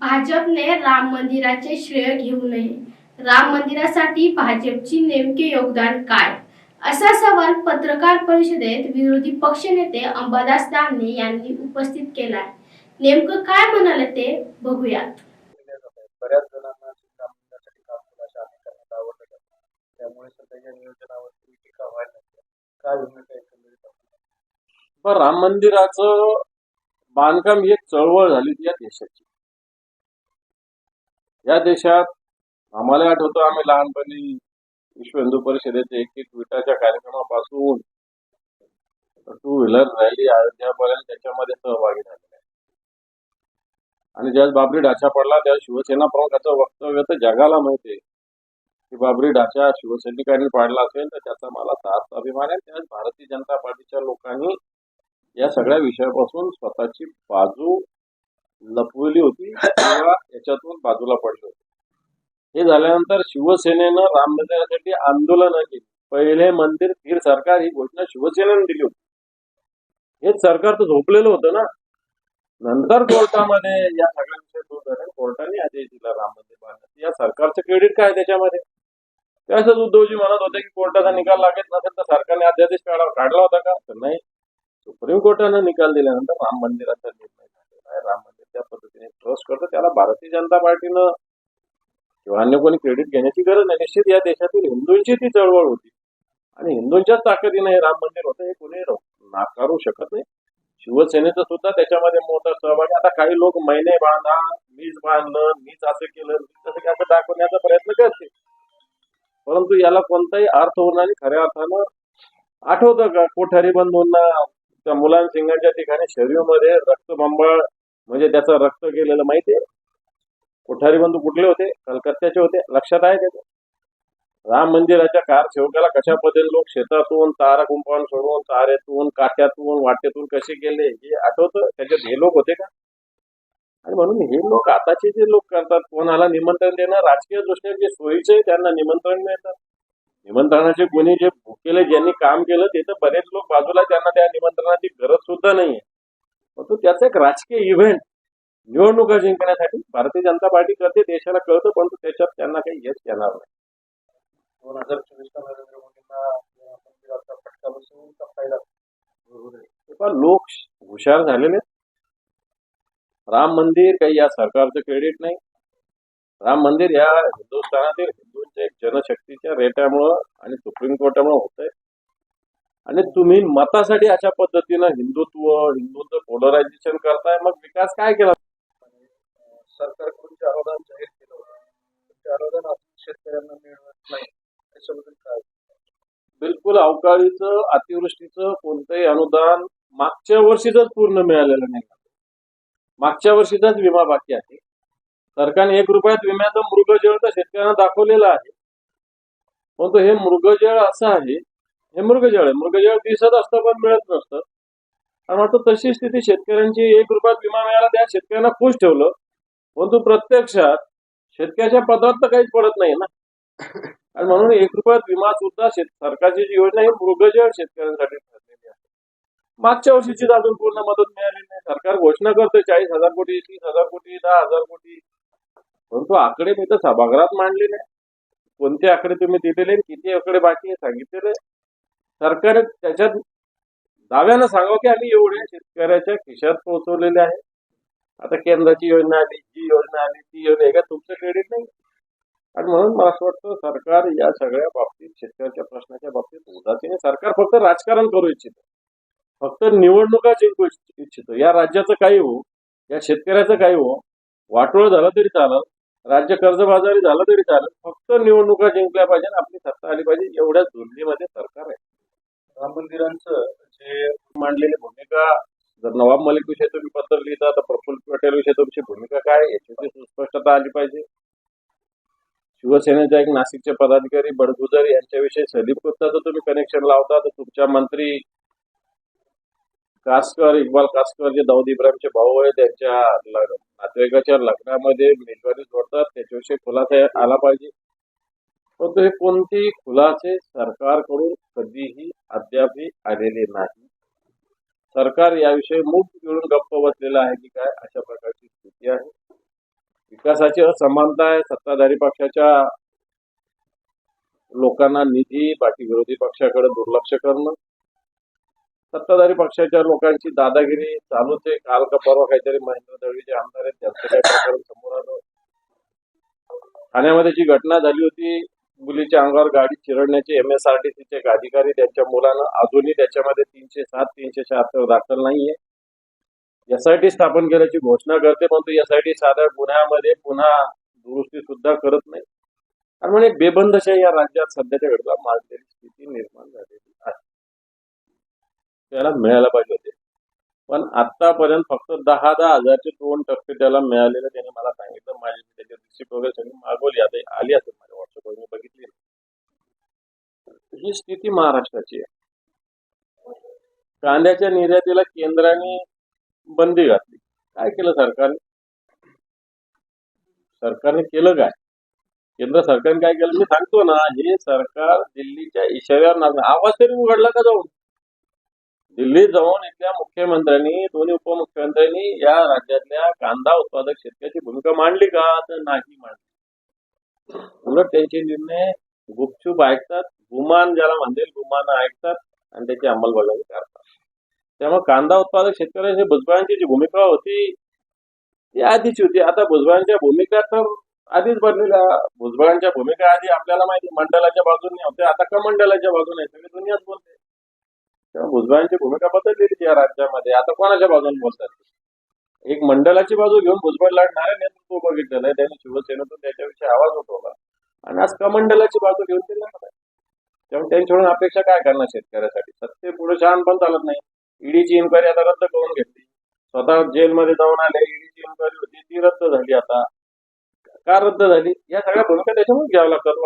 भाजपने राम मंदिराचे श्रेय घेऊ नये. राम मंदिरासाठी भाजपची नेमके योगदान काय? असा सवाल पत्रकार परिषदेत विरोधी पक्षनेते अंबादास दानवे यांनी उपस्थित केलाय. नेमकं काय म्हणाले ते बघूयात. बऱ्याच जणांना राम मंदिरासाठी काम केलं आवडलं जातं त्यामुळे सध्याच्या नियोजनावरती टीका व्हायला काय भूमिका एकंदरीत? राम मंदिराचं बांधकाम ही एक चळवळ झाली या देशाची. या देशात आम्हाला आठवतो आम्ही लहानपणी विश्व हिंदू परिषदेचे एक एक विटाच्या कार्यक्रमापासून टू व्हीलर रॅली अयोध्यापर्यंत त्याच्यामध्ये सहभागी झालेले आहे. आणि ज्यावेळेस बाबरी ढाचा पडला त्या शिवसेना प्रमुखाचं वक्तव्य तर जगाला माहिती की बाबरी ढाचा शिवसैनिकांनी पाडला असेल तर त्याचा मला सार्थ अभिमान आहे. त्याच भारतीय जनता पार्टीच्या लोकांनी या सगळ्या विषयापासून स्वतःची बाजू लपवली होती किंवा याच्यातून बाजूला पडली होती. हे झाल्यानंतर शिवसेनेनं राम मंदिरासाठी आंदोलन केली. पहिले मंदिर स्थिर सरकार ही घोषणा शिवसेनेनं दिली होती. हेच सरकार तर झोपलेलं होतं ना. नंतर कोर्टामध्ये या सगळ्या विषय कोर्टाने आदेश दिला राम मंदिर बांधण्याचा या सरकारचं क्रेडिट काय त्याच्यामध्ये? त्यासच उद्धवजी म्हणत होते की कोर्टाचा निकाल लागत नसेल तर सरकारने अध्यादेश काढा काढला होता का? तर नाही. सुप्रीम कोर्टानं निकाल दिल्यानंतर राम मंदिराचा निर्णय झालेला आहे. राम मंदिर त्या पद्धतीने ट्रस्ट करतं त्याला भारतीय जनता पार्टीनं किंवा अन्य कोणी क्रेडिट घेण्याची गरज नाही. निश्चित या देशातील हिंदूंची ती चळवळ होती. आणि हिंदूंच्याच ताकदीने हे राम मंदिर होतं हे कोणी नाकारू शकत नाही. शिवसेनेचं सुद्धा त्याच्यामध्ये मोठा सहभाग आता काही लोक महिने बांधा मीच बांधलं मीच असं केलं मीच असं केलं असं दाखवण्याचा प्रयत्न करते परंतु याला कोणताही अर्थ होणार नाही. खऱ्या अर्थानं आठवतं का कोठारी बंधूंना त्या मुलांसिंगांच्या ठिकाणी शरीरमध्ये रक्तबंबाळ म्हणजे त्याचं रक्त गेलेलं आहे. कोठारी बंधू कुठले होते? कलकत्त्याचे होते. लक्षात आहे त्याचं राम मंदिराच्या कार सेवकाला कशा पद्धतीने लोक शेतातून तारा कुंपावून सोडून तारेतून काट्यातून वाटेतून कसे गेले हे आठवतं? त्याच्यात हे लोक होते का? आणि म्हणून हे लोक आताचे जे लोक करतात कोणाला निमंत्रण देणं राजकीय दृष्ट्या जे सोयीचे आहे, त्यांना निमंत्रण मिळतात निमंत्रणाचे कोणी जे भुकेले ज्यांनी काम केलं ते तर बरेच लोक बाजूला त्यांना त्या निमंत्रणाची गरज सुद्धा नाहीये. परंतु त्याचा एक राजकीय इव्हेंट निवडणुका जिंकण्यासाठी भारतीय जनता पार्टी करते देशाला कळतं परंतु त्याच्यात त्यांना काही यश येणार नाही. दोन हजार चोवीसला नरेंद्र मोदींना लोक हुशार झालेले. राम मंदिर काही या सरकारचं क्रेडिट नाही. राम मंदिर या हिंदुस्थानातील हिंदूंच्या एक जनशक्तीच्या रेट्यामुळं आणि सुप्रीम कोर्टामुळे होत आहे आणि तुम्ही मतासाठी अशा पद्धतीनं हिंदुत्व हिंदूचं पोलरायझेशन करताय. मग विकास काय केला? सरकारकडून जे अनुदान जाहीर केलं होतं? ते अनुदान शेतकऱ्यांना मिळत नाही त्याच्याबद्दल काय? बिलकुल अवकाळीचं अतिवृष्टीचं कोणतंही अनुदान मागच्या वर्षीच पूर्ण मिळालेलं नाही. मागच्या वर्षीचाच विमा बाकी आहे. सरकारने एक रुपयात विम्याचं मृगजळ तर शेतकऱ्यांना दाखवलेलं आहे. परंतु हे मृगजळ असं आहे हे मृगजळ आहे. मृगजळ दिसत असतं पण मिळत नसतं. आणि आता तशी स्थिती शेतकऱ्यांची एक रुपयात विमा मिळाला त्या शेतकऱ्यांना खुश ठेवलं. परंतु प्रत्यक्षात शेतकऱ्याच्या पदार्थ तर काहीच पडत नाही ना. आणि म्हणून एक रुपयात विमा सुद्धा सरकारची जी योजना ही मृगजळ शेतकऱ्यांसाठी ठरलेली आहे. मागच्या वर्षीची अजून पूर्ण मदत मिळाली नाही. सरकार घोषणा करतोय चाळीस हजार कोटी तीस हजार कोटी दहा हजार कोटी. परंतु आकडे मी तर सभागृहात मांडले नाही कोणते आकडे तुम्ही दिलेले आणि किती आकडे बाकी सांगितलेले सरकार त्याच्यात दाव्यानं सांगावं की आम्ही एवढे शेतकऱ्याच्या खिशात पोहोचवलेले आहे. आता केंद्राची योजना आली जी योजना आली ती योजना आहे का? तुमचं क्रेडिट नाही. आणि म्हणून मला असं वाटतं सरकार या सगळ्या बाबतीत शेतकऱ्याच्या प्रश्नाच्या बाबतीत उदासीने सरकार फक्त राजकारण करू इच्छितं. फक्त निवडणुका जिंकू इच्छितो. या राज्याचं काही हो या शेतकऱ्याचं काही हो वाटोळ झालं तरी चालल राज्य कर्जबाजारी झालं तरी चालत फक्त निवडणुका जिंकल्या पाहिजे आणि आपली सत्ता आली पाहिजे एवढ्या झुंडीमध्ये सरकार आहे. राम मंदिरांचं जे मांडलेली भूमिका जर नवाब मलिक विषयी तुम्ही पत्र लिहिता तर प्रफुल्ल पटेल विषयी तुमची भूमिका काय याची सुस्पष्टता आली पाहिजे. शिवसेनेचा एक नाशिकचे पदाधिकारी बडगुजर यांच्याविषयी सलीप गुप्ताचं तुम्ही कनेक्शन लावता तर तुमच्या मंत्री कासकर इक्बाल कासकर जे दाऊद इब्राहिमचे भाऊ आहे त्यांच्या नातेवाईकाच्या लग्नामध्ये मेजवारी जोडतात त्याच्याविषयी खुलासा आला पाहिजे. परंतु हे कोणतेही खुलासे सरकारकडून कधीही अद्यापही आलेले नाही. सरकार याविषयी मूक घेऊन गप्प बसलेलं आहे की काय अशा प्रकारची स्थिती आहे. विकासाची असमानता आहे. सत्ताधारी पक्षाच्या लोकांना निधी बाकी विरोधी पक्षाकडे दुर्लक्ष करणं. सत्ताधारी पक्षाच्या लोकांची दादागिरी चालूच आहे. काल का परवा काहीतरी महेंद्र दळवीचे आमदार आहेत त्यांचं काही प्रकरण समोर आलं. ठाण्यामध्ये जी घटना झाली होती मुलीच्या अंगावर गाडी चिरडण्याचे एम एस आर टी सीचे एक अधिकारी त्यांच्या मुलानं अजूनही त्याच्यामध्ये तीनशे सात तीनशे शहात्तर दाखल नाहीये. एसआयटी स्थापन केल्याची घोषणा करते परंतु एसआयटी साध्या गुन्ह्यामध्ये पुन्हा दुरुस्ती सुद्धा करत नाही. आणि म्हणजे बेबंदशाही या राज्यात सध्याच्या घडला माजलेली स्थिती निर्माण झालेली आहे. त्याला मिळायला पाहिजे होते. पण आतापर्यंत फक्त दहा दहा हजारचे दोन टक्के त्याला मिळालेले त्याने मला सांगितलं माझी त्याची रिसिप्ट वगैरे सगळी मागवली आता आली असेल. ही स्थिती महाराष्ट्राची आहे. कांद्याच्या निर्यातीला केंद्राने बंदी घातली. काय केलं सरकारने? सरकारने केलं काय? केंद्र सरकारने काय केलं? मी सांगतो ना हे सरकार दिल्लीच्या इशाऱ्यावर नाच आवाज तरी उघडला का जाऊन? दिल्लीत जाऊन इथल्या मुख्यमंत्र्यांनी दोन्ही उपमुख्यमंत्र्यांनी या राज्यातल्या कांदा उत्पादक शेतकऱ्याची भूमिका मांडली का? तर नाही मांडली. उलट त्यांचे निर्णय गुपचूप ऐकतात. गुमान ज्याला म्हणतील गुमान ऐकतात आणि त्याची अंमलबजावणी करतात. त्यामुळे कांदा उत्पादक शेतकऱ्यांची भुजबळांची जी भूमिका होती ती आधीची होती. आता भुजबळांच्या भूमिका तर आधीच बदलेल्या भुजबळांच्या भूमिका आधी आपल्याला माहिती मंडळाच्या बाजूने होत्या. आता का मंडळाच्या बाजूने सगळी दुनियाच बोलते. तेव्हा भुजबळांची भूमिका बदललेली या राज्यामध्ये. आता कोणाच्या बाजूने बोलतात? एक मंडळाची बाजू घेऊन भुजबळ लढणारे नेतृत्व बघितलेलं आहे त्यांनी शिवसेनेतून त्याच्याविषयी आवाज उठवला. आणि आज कमंडलाची बाजू घेऊन ते त्यामुळे त्यांच्याकडून अपेक्षा काय करणार शेतकऱ्यासाठी? सत्य पुढे छान पण चालत नाही. ईडीची इन्क्वायरी आता रद्द करून घेतली. स्वतः जेलमध्ये जाऊन आले ईडीची इन्क्वायरी होती ती रद्द झाली आता. का रद्द झाली? या सगळ्या भूमिका त्याच्यामुळे घ्यावं लागतात.